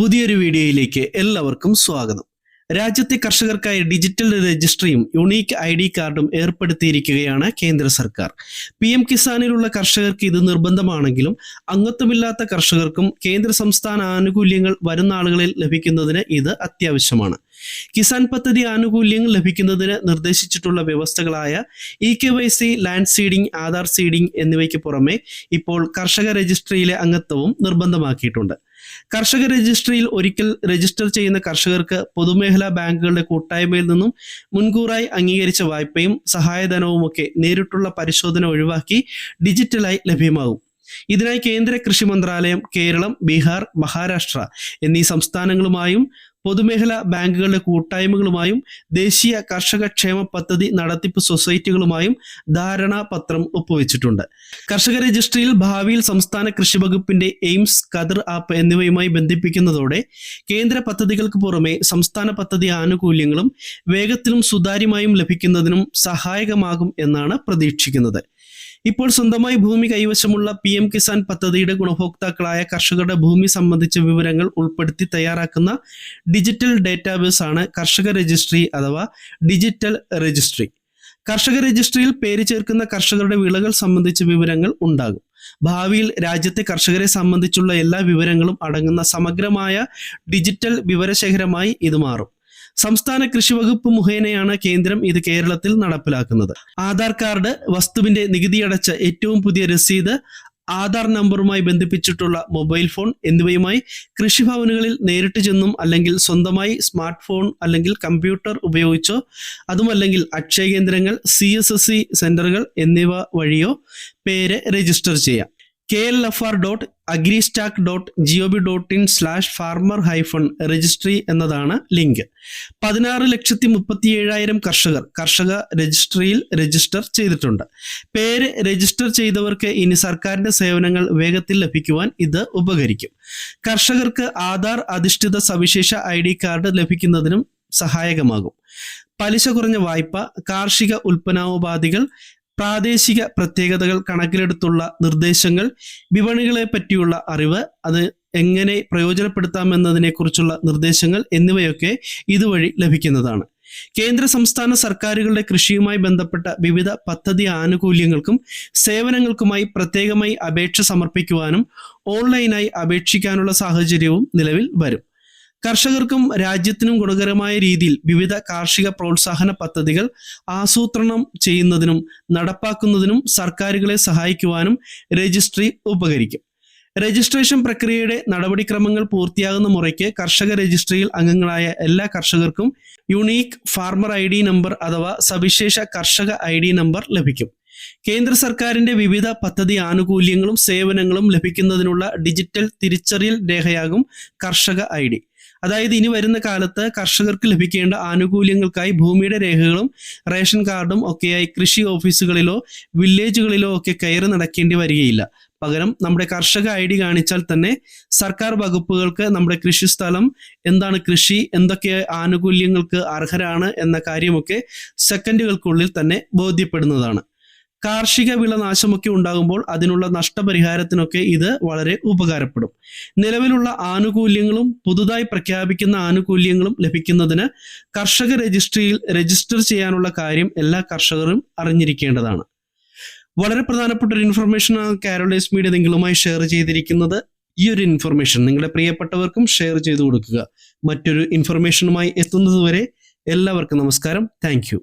പുതിയൊരു വീഡിയോയിലേക്ക് എല്ലാവർക്കും സ്വാഗതം. രാജ്യത്തെ കർഷകർക്കായി ഡിജിറ്റൽ രജിസ്ട്രിയും യുണീക്ക് ഐ ഡി കാർഡും ഏർപ്പെടുത്തിയിരിക്കുകയാണ് കേന്ദ്ര സർക്കാർ. പി എം കിസാനിലുള്ള കർഷകർക്ക് ഇത് നിർബന്ധമാണെങ്കിലും അംഗത്വമില്ലാത്ത കർഷകർക്കും കേന്ദ്ര സംസ്ഥാന ആനുകൂല്യങ്ങൾ വരുന്ന ആളുകളിൽ ലഭിക്കുന്നതിന് ഇത് അത്യാവശ്യമാണ്. കിസാൻ പദ്ധതി ആനുകൂല്യങ്ങൾ ലഭിക്കുന്നതിന് നിർദ്ദേശിച്ചിട്ടുള്ള വ്യവസ്ഥകളായ E K Y C land seeding Aadhaar seeding എന്നിവയ്ക്ക് പുറമെ ഇപ്പോൾ കർഷക രജിസ്ട്രിയിലെ അംഗത്വവും നിർബന്ധമാക്കിയിട്ടുണ്ട്. കർഷക രജിസ്ട്രിയിൽ ഒരിക്കൽ രജിസ്റ്റർ ചെയ്യുന്ന കർഷകർക്ക് പൊതുമേഖലാ ബാങ്കുകളുടെ കൂട്ടായ്മയിൽ നിന്നും മുൻകൂറായി അംഗീകരിച്ച വായ്പയും സഹായധനവും ഒക്കെ നേരിട്ടുള്ള പരിശോധന ഒഴിവാക്കി ഡിജിറ്റലായി ലഭ്യമാകും. ഇതിനായി കേന്ദ്ര കൃഷി മന്ത്രാലയം കേരളം ബീഹാർ മഹാരാഷ്ട്ര എന്നീ സംസ്ഥാനങ്ങളുമായും പൊതുമേഖലാ ബാങ്കുകളുടെ കൂട്ടായ്മകളുമായും ദേശീയ കർഷക ക്ഷേമ പദ്ധതി നടത്തിപ്പ് സൊസൈറ്റികളുമായും ധാരണാപത്രം ഒപ്പുവെച്ചിട്ടുണ്ട്. കർഷക രജിസ്ട്രിയിൽ ഭാവിയിൽ സംസ്ഥാന കൃഷി വകുപ്പിന്റെ എയിംസ് കദർ ആപ്പ് എന്നിവയുമായി ബന്ധിപ്പിക്കുന്നതോടെ കേന്ദ്ര പദ്ധതികൾക്ക് പുറമെ സംസ്ഥാന പദ്ധതി ആനുകൂല്യങ്ങളും വേഗത്തിലും സുതാര്യമായും ലഭിക്കുന്നതിനും സഹായകമാകും എന്നാണ് പ്രതീക്ഷിക്കുന്നത്. ഇപ്പോൾ സ്വന്തമായി ഭൂമി കൈവശമുള്ള പി എം കിസാൻ പദ്ധതിയുടെ ഗുണഭോക്താക്കളായ കർഷകരുടെ ഭൂമി സംബന്ധിച്ച വിവരങ്ങൾ ഉൾപ്പെടുത്തി തയ്യാറാക്കുന്ന ഡിജിറ്റൽ ഡേറ്റാബേസ് ആണ് കർഷക രജിസ്ട്രി അഥവാ ഡിജിറ്റൽ രജിസ്ട്രി. കർഷക രജിസ്ട്രിയിൽ പേര് ചേർക്കുന്ന കർഷകരുടെ വിളകൾ സംബന്ധിച്ച വിവരങ്ങൾ ഉണ്ടാകും. ഭാവിയിൽ രാജ്യത്തെ കർഷകരെ സംബന്ധിച്ചുള്ള എല്ലാ വിവരങ്ങളും അടങ്ങുന്ന സമഗ്രമായ ഡിജിറ്റൽ വിവരശേഖരമായി ഇത് മാറും. സംസ്ഥാന കൃഷി വകുപ്പ് മുഖേനയാണ് കേന്ദ്രം ഇത് കേരളത്തിൽ നടപ്പിലാക്കുന്നത്. ആധാർ കാർഡ് വസ്തുവിന്റെ നികുതി അടച്ച ഏറ്റവും പുതിയ രസീത് ആധാർ നമ്പറുമായി ബന്ധിപ്പിച്ചിട്ടുള്ള മൊബൈൽ ഫോൺ എന്നിവയുമായി കൃഷിഭവനുകളിൽ നേരിട്ട് ചെന്നും അല്ലെങ്കിൽ സ്വന്തമായി സ്മാർട്ട് ഫോൺ അല്ലെങ്കിൽ കമ്പ്യൂട്ടർ ഉപയോഗിച്ചോ അതുമല്ലെങ്കിൽ അക്ഷയ കേന്ദ്രങ്ങൾ സി സെന്ററുകൾ എന്നിവ വഴിയോ പേര് രജിസ്റ്റർ ചെയ്യാം. K L F R dot agristack dot G O B dot in slash farmer hyphen registry എന്നതാണ് ലിങ്ക് പതിനാറ് ലക്ഷത്തി മുപ്പത്തി ഏഴായിരം കർഷകർ കർഷക രജിസ്ട്രിയിൽ രജിസ്റ്റർ ചെയ്തിട്ടുണ്ട്. പേര് രജിസ്റ്റർ ചെയ്തവർക്ക് ഇനി സർക്കാരിന്റെ സേവനങ്ങൾ വേഗത്തിൽ ലഭിക്കുവാൻ ഇത് ഉപകരിക്കും. കർഷകർക്ക് ആധാർ അധിഷ്ഠിത സവിശേഷ ഐ ഡി കാർഡ് ലഭിക്കുന്നതിനും സഹായകമാകും. പലിശ കുറഞ്ഞ വായ്പ കാർഷിക ഉൽപ്പന്നോപാധികൾ പ്രാദേശിക പ്രത്യേകതകൾ കണക്കിലെടുത്തുള്ള നിർദ്ദേശങ്ങൾ വിപണികളെ പറ്റിയുള്ള അറിവ് അത് എങ്ങനെ പ്രയോജനപ്പെടുത്താമെന്നതിനെക്കുറിച്ചുള്ള നിർദ്ദേശങ്ങൾ എന്നിവയൊക്കെ ഇതുവഴി ലഭിക്കുന്നതാണ്. കേന്ദ്ര സംസ്ഥാന സർക്കാരുകളുടെ കൃഷിയുമായി ബന്ധപ്പെട്ട വിവിധ പദ്ധതി ആനുകൂല്യങ്ങൾക്കും സേവനങ്ങൾക്കുമായി പ്രത്യേകമായി അപേക്ഷ സമർപ്പിക്കുവാനും ഓൺലൈനായി അപേക്ഷിക്കാനുള്ള സാഹചര്യവും നിലവിൽ വരും. കർഷകർക്കും രാജ്യത്തിനും ഗുണകരമായ രീതിയിൽ വിവിധ കാർഷിക പ്രോത്സാഹന പദ്ധതികൾ ആസൂത്രണം ചെയ്യുന്നതിനും നടപ്പാക്കുന്നതിനും സർക്കാരുകളെ സഹായിക്കുവാനും രജിസ്ട്രി ഉപകരിക്കും. രജിസ്ട്രേഷൻ പ്രക്രിയയുടെ നടപടിക്രമങ്ങൾ പൂർത്തിയാകുന്ന മുറയ്ക്ക് കർഷക രജിസ്ട്രിയിൽ അംഗങ്ങളായ എല്ലാ കർഷകർക്കും യുണീക്ക് ഫാർമർ ഐ നമ്പർ അഥവാ സവിശേഷ കർഷക ഐ നമ്പർ ലഭിക്കും. കേന്ദ്ര സർക്കാരിന്റെ വിവിധ പദ്ധതി ആനുകൂല്യങ്ങളും സേവനങ്ങളും ലഭിക്കുന്നതിനുള്ള ഡിജിറ്റൽ തിരിച്ചറിയൽ രേഖയാകും കർഷക ഐ ഡി. അതായത് ഇനി വരുന്ന കാലത്ത് കർഷകർക്ക് ലഭിക്കേണ്ട ആനുകൂല്യങ്ങൾക്കായി ഭൂമിയുടെ രേഖകളും റേഷൻ കാർഡും ഒക്കെയായി കൃഷി ഓഫീസുകളിലോ വില്ലേജുകളിലോ ഒക്കെ കയറി നടക്കേണ്ടി വരികയില്ല. പകരം നമ്മുടെ കർഷക ഐ ഡി കാണിച്ചാൽ തന്നെ സർക്കാർ വകുപ്പുകൾക്ക് നമ്മുടെ കൃഷി സ്ഥലം എന്താണ് കൃഷി എന്തൊക്കെ ആനുകൂല്യങ്ങൾക്ക് അർഹരാണ് എന്ന കാര്യമൊക്കെ സെക്കൻഡുകൾക്കുള്ളിൽ തന്നെ ബോധ്യപ്പെടുന്നതാണ്. കാർഷിക വിള നാശമൊക്കെ ഉണ്ടാകുമ്പോൾ അതിനുള്ള നഷ്ടപരിഹാരത്തിനൊക്കെ ഇത് വളരെ ഉപകാരപ്പെടും. നിലവിലുള്ള ആനുകൂല്യങ്ങളും പുതുതായി പ്രഖ്യാപിക്കുന്ന ആനുകൂല്യങ്ങളും ലഭിക്കുന്നതിന് കർഷക രജിസ്ട്രിയിൽ രജിസ്റ്റർ ചെയ്യാനുള്ള കാര്യം എല്ലാ കർഷകരും അറിഞ്ഞിരിക്കേണ്ടതാണ്. വളരെ പ്രധാനപ്പെട്ട ഒരു ഇൻഫർമേഷൻ കാരോളൈസ് മീഡിയ നിങ്ങളുമായി ഷെയർ ചെയ്തിരിക്കുന്നത്. ഈ ഒരു ഇൻഫർമേഷൻ നിങ്ങളുടെ പ്രിയപ്പെട്ടവർക്കും ഷെയർ ചെയ്തു കൊടുക്കുക. മറ്റൊരു ഇൻഫർമേഷനുമായി എത്തുന്നതുവരെ എല്ലാവർക്കും നമസ്കാരം. താങ്ക്